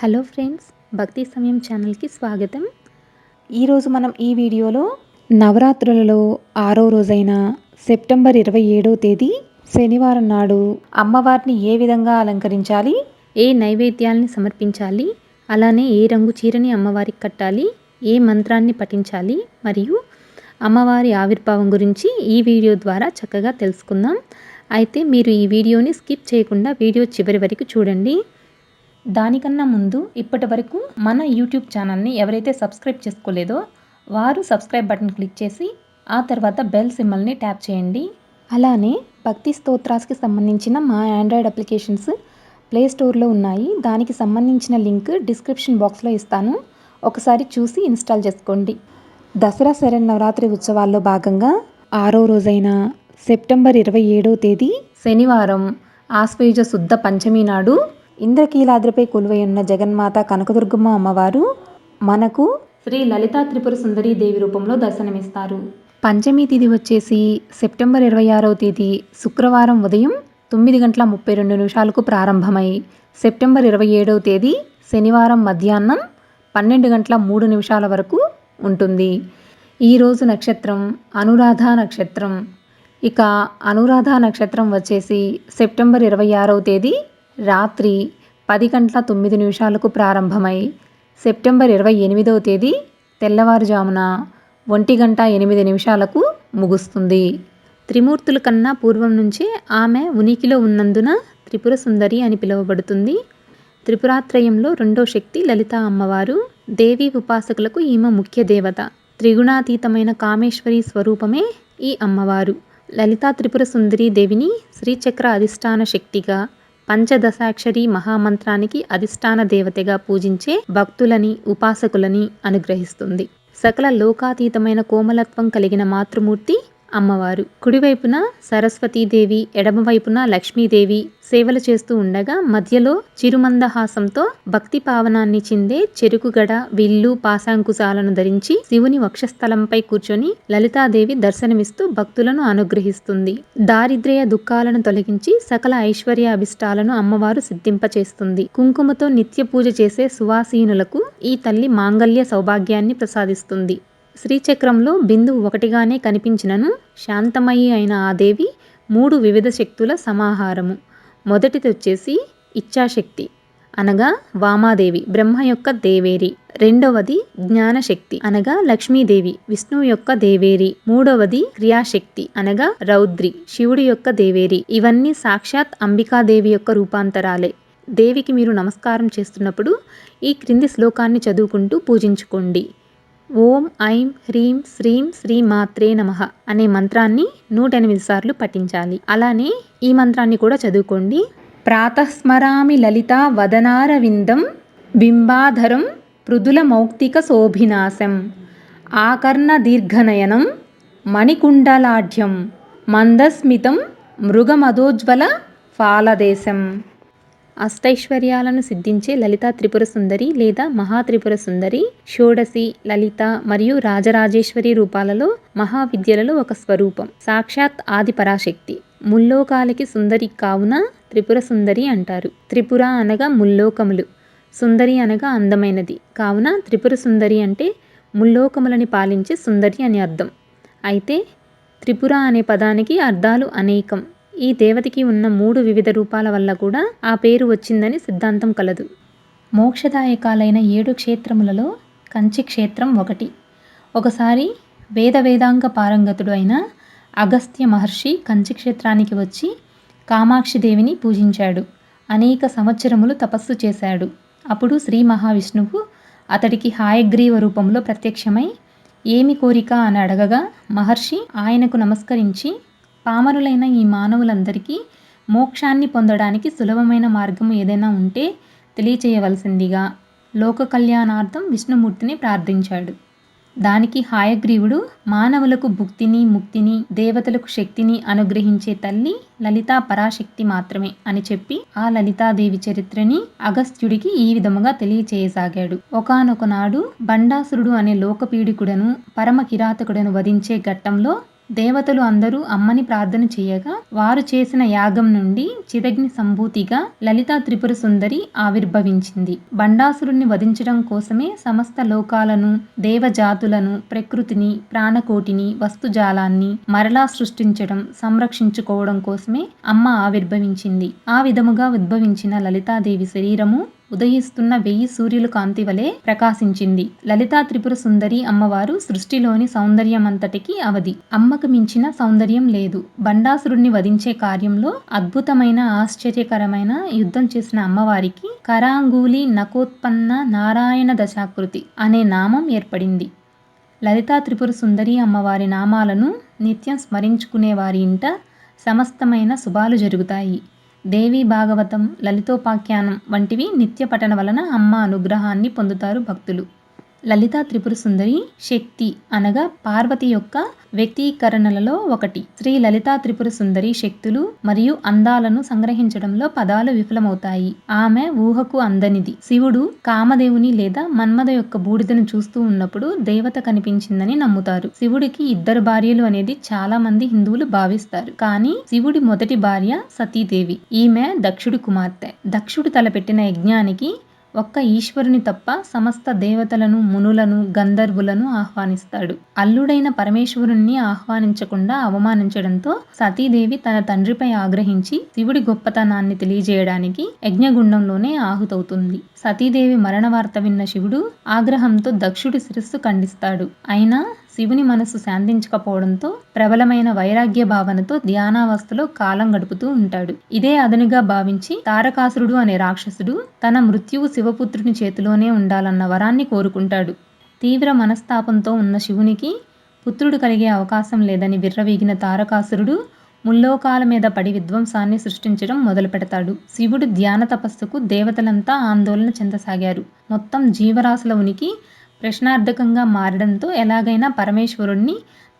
Hello friends భక్తి సమయం ఛానల్కి స్వాగతం. ఈరోజు మనం ఈ వీడియోలో నవరాత్రులలో ఆరో రోజైన సెప్టెంబర్ ఇరవై ఏడవ తేదీ శనివారం నాడు అమ్మవారిని ఏ విధంగా అలంకరించాలి ఏ నైవేద్యాలని సమర్పించాలి అలానే ఏ రంగు చీరని అమ్మవారికి కట్టాలి ఏ మంత్రాన్ని పఠించాలి మరియు అమ్మవారి ఆవిర్భావం గురించి ఈ వీడియో ద్వారా చక్కగా తెలుసుకుందాం. అయితే మీరు ఈ వీడియోని స్కిప్ చేయకుండా వీడియో చివరి వరకు చూడండి. దానికన్నా ముందు ఇప్పటి వరకు మన యూట్యూబ్ ఛానల్ని ఎవరైతే సబ్స్క్రైబ్ చేసుకోలేదో వారు సబ్స్క్రైబ్ బటన్ క్లిక్ చేసి ఆ తర్వాత బెల్ సిమ్మల్ని ట్యాప్ చేయండి. అలానే భక్తి స్తోత్రాస్కి సంబంధించిన మా ఆండ్రాయిడ్ అప్లికేషన్స్ ప్లే స్టోర్లో ఉన్నాయి. దానికి సంబంధించిన లింక్ డిస్క్రిప్షన్ బాక్స్లో ఇస్తాను. ఒకసారి చూసి ఇన్స్టాల్ చేసుకోండి. దసరా శరన్నవరాత్రి ఉత్సవాల్లో భాగంగా ఆరో రోజైన సెప్టెంబర్ ఇరవై ఏడవ తేదీ శనివారం ఆశ్వేజ శుద్ధ పంచమి నాడు ఇంద్రకీలాద్రిపై కొలువై ఉన్న జగన్మాత కనకదుర్గమ్మ అమ్మవారు మనకు శ్రీ లలితా త్రిపుర సుందరి దేవి రూపంలో దర్శనమిస్తారు. పంచమి తిథి వచ్చేసి సెప్టెంబర్ ఇరవై ఆరవ తేదీ శుక్రవారం ఉదయం తొమ్మిది గంటల ముప్పై రెండు నిమిషాలకు ప్రారంభమై సెప్టెంబర్ ఇరవై ఏడవ తేదీ శనివారం మధ్యాహ్నం పన్నెండు గంటల మూడు నిమిషాల వరకు ఉంటుంది. ఈరోజు నక్షత్రం అనురాధ నక్షత్రం. ఇక అనురాధ నక్షత్రం వచ్చేసి సెప్టెంబర్ ఇరవై ఆరవ తేదీ రాత్రి పది గంటల తొమ్మిది నిమిషాలకు ప్రారంభమై సెప్టెంబర్ ఇరవై ఎనిమిదవ తేదీ తెల్లవారుజామున ఒంటి గంట ఎనిమిది నిమిషాలకు ముగుస్తుంది. త్రిమూర్తుల కన్నా పూర్వం నుంచే ఆమె ఉనికిలో ఉన్నందున త్రిపుర సుందరి అని పిలువబడుతుంది. త్రిపురాత్రయంలో రెండో శక్తి లలిత అమ్మవారు దేవి ఉపాసకులకు ఈమె ముఖ్య దేవత. త్రిగుణాతీతమైన కామేశ్వరి స్వరూపమే ఈ అమ్మవారు. లలితా త్రిపుర సుందరి దేవిని శ్రీచక్ర అధిష్టాన శక్తిగా పంచదశాక్షరి మహామంత్రానికి అధిష్టాన దేవతగా పూజించే భక్తులని ఉపాసకులని అనుగ్రహిస్తుంది. సకల లోకాతీతమైన కోమలత్వం కలిగిన మాతృమూర్తి అమ్మవారు. కుడివైపున సరస్వతీదేవి ఎడమవైపున లక్ష్మీదేవి సేవలు చేస్తూ ఉండగా మధ్యలో చిరుమందహాసంతో భక్తి పావనాన్ని చిందే చెరుకుగడ విల్లు పాశాంకుశాలను ధరించి శివుని వక్షస్థలంపై కూర్చొని లలితాదేవి దర్శనమిస్తూ భక్తులను అనుగ్రహిస్తుంది. దారిద్ర్య దుఃఖాలను తొలగించి సకల ఐశ్వర్య అభిష్టాలను అమ్మవారు సిద్ధింపచేస్తుంది. కుంకుమతో నిత్య పూజ చేసే సువాసీనులకు ఈ తల్లి మాంగల్య సౌభాగ్యాన్ని ప్రసాదిస్తుంది. శ్రీచక్రంలో బిందువు ఒకటిగానే కనిపించినను శాంతమయి అయిన ఆ దేవి మూడు వివిధ శక్తుల సమాహారము. మొదటిది వచ్చేసి ఇచ్ఛాశక్తి. అనగా వామాదేవి బ్రహ్మ యొక్క దేవేరి. రెండవది జ్ఞానశక్తి. అనగా లక్ష్మీదేవి విష్ణువు యొక్క దేవేరి. మూడవది క్రియాశక్తి. అనగా రౌద్రి శివుడి యొక్క దేవేరి. ఇవన్నీ సాక్షాత్ అంబికాదేవి యొక్క రూపాంతరాలే. దేవికి మీరు నమస్కారం చేస్తున్నప్పుడు ఈ క్రింది శ్లోకాన్ని చదువుకుంటూ పూజించుకోండి. ఓం ఐం హ్రీం శ్రీం శ్రీ మాత్రే నమ అనే మంత్రాన్ని నూట ఎనిమిది సార్లు పఠించాలి. అలానే ఈ మంత్రాన్ని కూడా చదువుకోండి. ప్రాతస్మరామి లలిత వదనారవిందం బింబాధరం పృదుల మౌక్తిక శోభినాశం ఆకర్ణ దీర్ఘనయనం మణికుండలాఢ్యం మందస్మితం మృగమధోజ్వల ఫాలదేశం అష్టైశ్వర్యాలను సిద్ధించే లలితా త్రిపుర సుందరి లేదా మహా త్రిపుర సుందరి షోడసి లలిత మరియు రాజరాజేశ్వరి రూపాలలో మహావిద్యలలో ఒక స్వరూపం. సాక్షాత్ ఆది పరాశక్తి. ముల్లోకాలకి సుందరి కావున త్రిపుర సుందరి అంటారు. త్రిపుర అనగా ముల్లోకములు. సుందరి అనగా అందమైనది. కావున త్రిపుర సుందరి అంటే ముల్లోకములని పాలించే సుందరి అని అర్థం. అయితే త్రిపుర అనే పదానికి అర్థాలు అనేకం. ఈ దేవతకి ఉన్న మూడు వివిధ రూపాల వల్ల కూడా ఆ పేరు వచ్చిందని సిద్ధాంతం కలదు. మోక్షదాయకాలైన ఏడు క్షేత్రములలో కంచి క్షేత్రం ఒకటి. ఒకసారి వేద వేదాంగ పారంగతుడు అయిన అగస్త్య మహర్షి కంచి క్షేత్రానికి వచ్చి కామాక్షిదేవిని పూజించాడు. అనేక సంవత్సరములు తపస్సు చేశాడు. అప్పుడు శ్రీ మహావిష్ణువు అతడికి హాయగ్రీవ రూపంలో ప్రత్యక్షమై ఏమి కోరిక? అని అడగగా మహర్షి ఆయనకు నమస్కరించి పామరులైన ఈ మానవులందరికీ మోక్షాన్ని పొందడానికి సులభమైన మార్గం ఏదైనా ఉంటే తెలియచేయవలసిందిగా లోక కళ్యాణార్థం విష్ణుమూర్తిని ప్రార్థించాడు. దానికి హాయగ్రీవుడు మానవులకు భుక్తిని ముక్తిని దేవతలకు శక్తిని అనుగ్రహించే తల్లి లలితా పరాశక్తి మాత్రమే అని చెప్పి ఆ లలితాదేవి చరిత్రని అగస్త్యుడికి ఈ విధముగా తెలియచేయసాగాడు. ఒకనొకనాడు బండాసురుడు అనే లోకపీడికుడను పరమ కిరాతకుడను వధించే ఘట్టంలో దేవతలు అందరూ అమ్మని ప్రార్థన చేయగా వారు చేసిన యాగం నుండి చిదగ్ని సంభూతిగా లలితా త్రిపుర సుందరి ఆవిర్భవించింది. బండాసురుణ్ణి వధించడం కోసమే సమస్త లోకాలను దేవజాతులను ప్రకృతిని ప్రాణకోటిని వస్తుజాలాన్ని మరలా సృష్టించడం సంరక్షించుకోవడం కోసమే అమ్మ ఆవిర్భవించింది. ఆ విధముగా ఉద్భవించిన లలితాదేవి శరీరము ఉదయిస్తున్న వెయ్యి సూర్యుల కాంతి వలె ప్రకాశించింది. లలితా త్రిపుర సుందరి అమ్మవారు సృష్టిలోని సౌందర్యమంతటికి అవధి. అమ్మకు మించిన సౌందర్యం లేదు. బండాసురుణ్ణి వధించే కార్యంలో అద్భుతమైన ఆశ్చర్యకరమైన యుద్ధం చేసిన అమ్మవారికి కరాంగూలి నకోత్పన్న నారాయణ దశాకృతి అనే నామం ఏర్పడింది. లలితా త్రిపుర సుందరి అమ్మవారి నామాలను నిత్యం స్మరించుకునే వారి ఇంట సమస్తమైన శుభాలు జరుగుతాయి. దేవి భాగవతం లలితోపాఖ్యానం వంటివి నిత్య పఠన వలన అమ్మ అనుగ్రహాన్ని పొందుతారు భక్తులు. లలితా త్రిపుర సుందరి శక్తి అనగా పార్వతి యొక్క వ్యక్తీకరణలలో ఒకటి. శ్రీ లలితా త్రిపుర సుందరి శక్తులు మరియు అందాలను సంగ్రహించడంలో పదాలు విఫలమవుతాయి. ఆమె ఊహకు అందనిది. శివుడు కామదేవుని లేదా మన్మద యొక్క బూడిదను చూస్తూ ఉన్నప్పుడు దేవత కనిపించిందని నమ్ముతారు. శివుడికి ఇద్దరు భార్యలు అనేది చాలా మంది హిందువులు భావిస్తారు. కానీ శివుడి మొదటి భార్య సతీదేవి. ఈమె దక్షుడి కుమార్తె. దక్షుడు తలపెట్టిన యజ్ఞానికి ఒక్క ఈశ్వరుని తప్ప సమస్త దేవతలను మునులను గంధర్వులను ఆహ్వానిస్తాడు. అల్లుడైన పరమేశ్వరుణ్ణి ఆహ్వానించకుండా అవమానించడంతో సతీదేవి తన తండ్రిపై ఆగ్రహించి శివుడి గొప్పతనాన్ని తెలియజేయడానికి యజ్ఞగుండంలోనే ఆహుతవుతుంది. సతీదేవి మరణ వార్త విన్న శివుడు ఆగ్రహంతో దక్షుడి శిరస్సు ఖండిస్తాడు. అయినా శివుని మనసు శాంతించకపోవడంతో ప్రబలమైన వైరాగ్య భావనతో ధ్యానావస్థలో కాలం గడుపుతూ ఉంటాడు. ఇదే అదనుగా భావించి తారకాసురుడు అనే రాక్షసుడు తన మృత్యువు శివపుత్రుని చేతిలోనే ఉండాలన్న వరాన్ని కోరుకుంటాడు. తీవ్ర మనస్తాపంతో ఉన్న శివునికి పుత్రుడు కలిగే అవకాశం లేదని విర్రవీగిన తారకాసురుడు ముల్లోకాల మీద పడి విధ్వంసాన్ని సృష్టించడం మొదలు పెడతాడు శివుడు ధ్యాన తపస్సుకు దేవతలంతా ఆందోళన చెందసాగారు. మొత్తం జీవరాశుల ఉనికి ప్రశ్నార్థకంగా మారడంతో ఎలాగైనా పరమేశ్వరుణ్ణి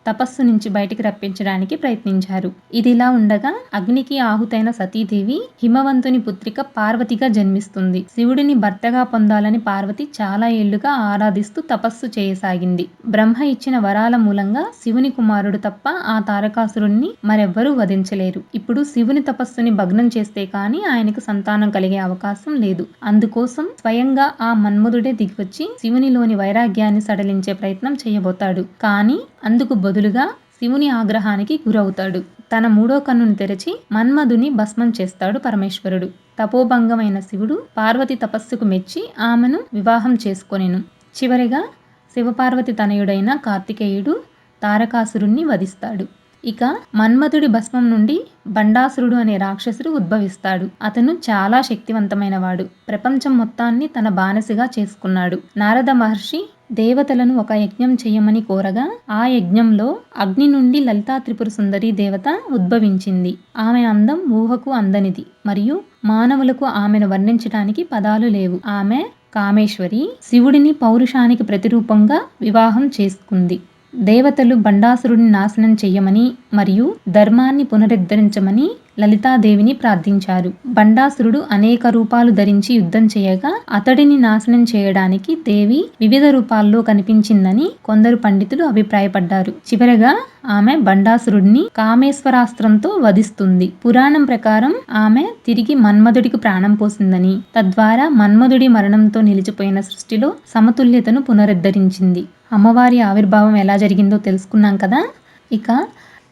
తపస్సు నుంచి బయటికి రప్పించడానికి ప్రయత్నించారు. ఇదిలా ఉండగా అగ్నికి ఆహుతైన సతీదేవి హిమవంతుని పుత్రిక పార్వతిగా జన్మిస్తుంది. శివుడిని భర్తగా పొందాలని పార్వతి చాలా ఏళ్ళుగా ఆరాధిస్తూ తపస్సు చేయసాగింది. బ్రహ్మ ఇచ్చిన వరాల మూలంగా శివుని కుమారుడు తప్ప ఆ తారకాసురుణ్ణి మరెవ్వరూ వధించలేరు. ఇప్పుడు శివుని తపస్సుని భగ్నం చేస్తే కానీ ఆయనకు సంతానం కలిగే అవకాశం లేదు. అందుకోసం స్వయంగా ఆ మన్మధుడే దిగివచ్చి శివునిలోని వైరాగ్యాన్ని సడలించే ప్రయత్నం చేయబోతాడు. కానీ అందుకు బదులుగా శివుని ఆగ్రహానికి గురవుతాడు. తన మూడో కన్నుని తెరచి మన్మధుని భస్మం చేస్తాడు పరమేశ్వరుడు. తపోభంగమైన శివుడు పార్వతి తపస్సుకు మెచ్చి ఆమెను వివాహం చేసుకొనెను. చివరిగా శివపార్వతి తనయుడైన కార్తికేయుడు తారకాసురుణ్ణి వధిస్తాడు. ఇక మన్మధుడి భస్మం నుండి బండాసురుడు అనే రాక్షసుడు ఉద్భవిస్తాడు. అతను చాలా శక్తివంతమైనవాడు. ప్రపంచం మొత్తాన్ని తన బానిసగా చేసుకున్నాడు. నారద మహర్షి దేవతలను ఒక యజ్ఞం చేయమని కోరగా ఆ యజ్ఞంలో అగ్ని నుండి లలితా త్రిపుర సుందరి దేవత ఉద్భవించింది. ఆమె అందం ఊహకు అందనిది మరియు మానవులకు ఆమెను వర్ణించడానికి పదాలు లేవు. ఆమె కామేశ్వరి శివుడిని పౌరుషానికి ప్రతిరూపంగా వివాహం చేసుకుంది. దేవతలు బండాసురుడిని నాశనం చెయ్యమని మరియు ధర్మాన్ని పునరుద్ధరించమని లలితాదేవిని ప్రార్థించారు. బండాసురుడు అనేక రూపాలు ధరించి యుద్ధం చేయగా అతడిని నాశనం చేయడానికి దేవి వివిధ రూపాల్లో కనిపించిందని కొందరు పండితులు అభిప్రాయపడ్డారు. చివరగా ఆమె బండాసురుడిని కామేశ్వరాస్త్రంతో వధిస్తుంది. పురాణం ప్రకారం ఆమె తిరిగి మన్మధుడికి ప్రాణం పోసిందని తద్వారా మన్మధుడి మరణంతో నిలిచిపోయిన సృష్టిలో సమతుల్యతను పునరుద్ధరించింది. అమ్మవారి ఆవిర్భావం ఎలా జరిగిందో తెలుసుకున్నాం కదా? ఇక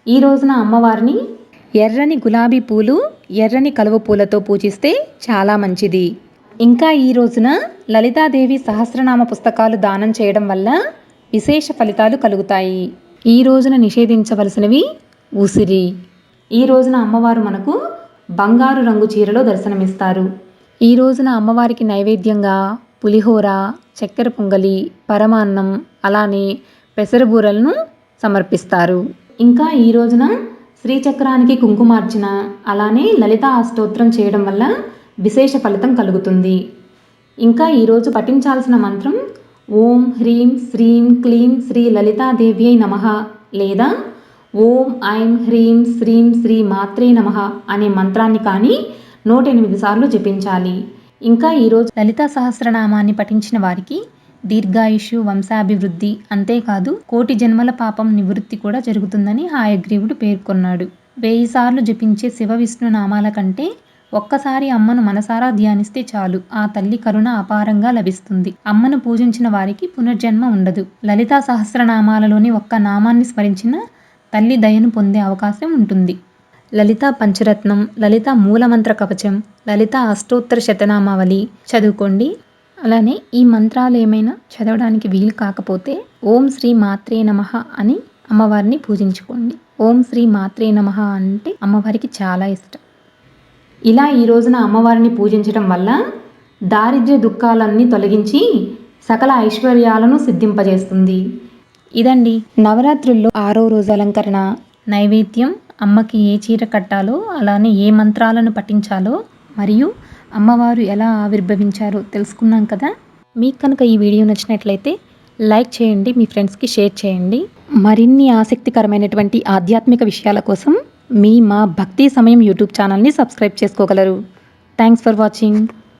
ఈ రోజున అమ్మవారిని ఎర్రని గులాబీ పూలు ఎర్రని కలువ పూలతో పూజిస్తే చాలా మంచిది. ఇంకా ఈ రోజున లలితాదేవి సహస్రనామ పుస్తకాలు దానం చేయడం వల్ల విశేష ఫలితాలు కలుగుతాయి. ఈ రోజున నిషేధించవలసినవి ఉసిరి. ఈ రోజున అమ్మవారు మనకు బంగారు రంగు చీరలో దర్శనమిస్తారు. ఈ రోజున అమ్మవారికి నైవేద్యంగా పులిహోర చక్కెర పొంగలి పరమాన్నం అలానే పెసరబూరలను సమర్పిస్తారు. ఇంకా ఈ రోజున శ్రీచక్రానికి కుంకుమార్చన అలానే లలిత అష్టోత్రం చేయడం వల్ల విశేష ఫలితం కలుగుతుంది. ఇంకా ఈరోజు పఠించాల్సిన మంత్రం ఓం హ్రీం శ్రీం క్లీం శ్రీ లలితాదేవ్యై నమ లేదా ఓం ఐం హ్రీం శ్రీం శ్రీ మాత్రే నమ అనే మంత్రాన్ని కానీ నూట ఎనిమిది సార్లు జపించాలి. ఇంకా ఈరోజు లలితా సహస్రనామాన్ని పఠించిన వారికి దీర్ఘాయుషు వంశాభివృద్ధి అంతేకాదు కోటి జన్మల పాపం నివృత్తి కూడా జరుగుతుందని హాయగ్రీవుడు పేర్కొన్నాడు. వెయ్యి సార్లు జపించే శివ విష్ణు నామాల కంటే ఒక్కసారి అమ్మను మనసారా ధ్యానిస్తే చాలు. ఆ తల్లి కరుణ అపారంగా లభిస్తుంది. అమ్మను పూజించిన వారికి పునర్జన్మ ఉండదు. లలితా సహస్రనామాలలోని ఒక్క నామాన్ని స్మరించిన తల్లి దయను పొందే అవకాశం ఉంటుంది. లలితా పంచరత్నం లలిత మూలమంత్ర కవచం లలిత అష్టోత్తర శతనామావళి చదువుకోండి. అలానే ఈ మంత్రాలు ఏమైనా చదవడానికి వీలు కాకపోతే ఓం శ్రీ మాత్రే నమః అని అమ్మవారిని పూజించుకోండి. ఓం శ్రీ మాత్రే నమః అంటే అమ్మవారికి చాలా ఇష్టం. ఇలా ఈ రోజున అమ్మవారిని పూజించడం వల్ల దారిద్ర్య దుఃఖాలన్నీ తొలగించి సకల ఐశ్వర్యాలను సిద్ధింపజేస్తుంది. ఇదండి. నవరాత్రుల్లో ఆరో రోజు అలంకరణ నైవేద్యం అమ్మకి ఏ చీర కట్టాలో అలానే ఏ మంత్రాలను పఠించాలో మరియు అమ్మవారు ఎలా ఆవిర్భవించారో తెలుసుకున్నాం కదా? మీకు కనుక ఈ వీడియో నచ్చినట్లయితే లైక్ చేయండి మీ ఫ్రెండ్స్కి షేర్ చేయండి. మరిన్ని ఆసక్తికరమైనటువంటి ఆధ్యాత్మిక విషయాల కోసం మీ మా భక్తి సమయం యూట్యూబ్ ఛానల్ని సబ్స్క్రైబ్ చేసుకోగలరు. Thanks for watching